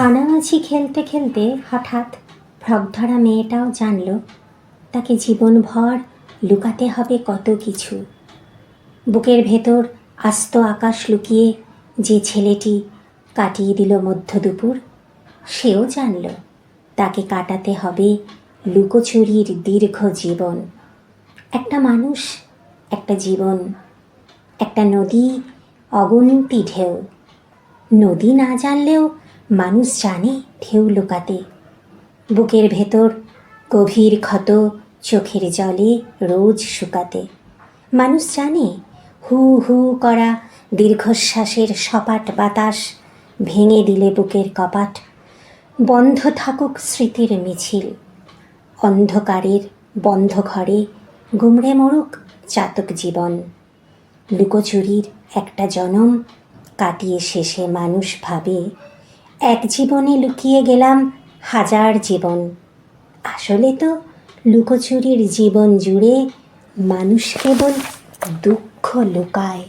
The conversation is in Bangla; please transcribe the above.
লুকোচুরি খেলতে খেলতে হঠাৎ ফ্রক ধরা মেয়েটাও জানল, তাকে জীবনভর লুকাতে হবে কত কিছু। বুকের ভেতর আস্ত আকাশ লুকিয়ে যে ছেলেটি কাটিয়ে দিল মধ্য দুপুর, সেও জানল, তাকে কাটাতে হবে লুকোচুরির দীর্ঘ জীবন। একটা মানুষ, একটা জীবন, একটা নদী, অগুন্তি ঢেউ। নদী না জানলেও মানুষ জানে ঢেউ লুকাতে। বুকের ভেতর গভীর ক্ষত, চোখের জলে রোজ শুকাতে। মানুষ জানে হু হু করা দীর্ঘশ্বাসের সপাট বাতাস ভেঙে দিলে বুকের কপাট বন্ধ থাকুক স্মৃতির মিছিল। অন্ধকারের বন্ধ ঘরে গুমড়ে মরুক চাতক জীবন। লুকোচুরির একটা জনম কাটিয়ে শেষে মানুষ ভাবে এক জীবনে লুকিয়ে গেলাম হাজার জীবন। আসলে তো লুকোচুরির জীবন জুড়ে মানুষ কেবল দুঃখ লুকায়।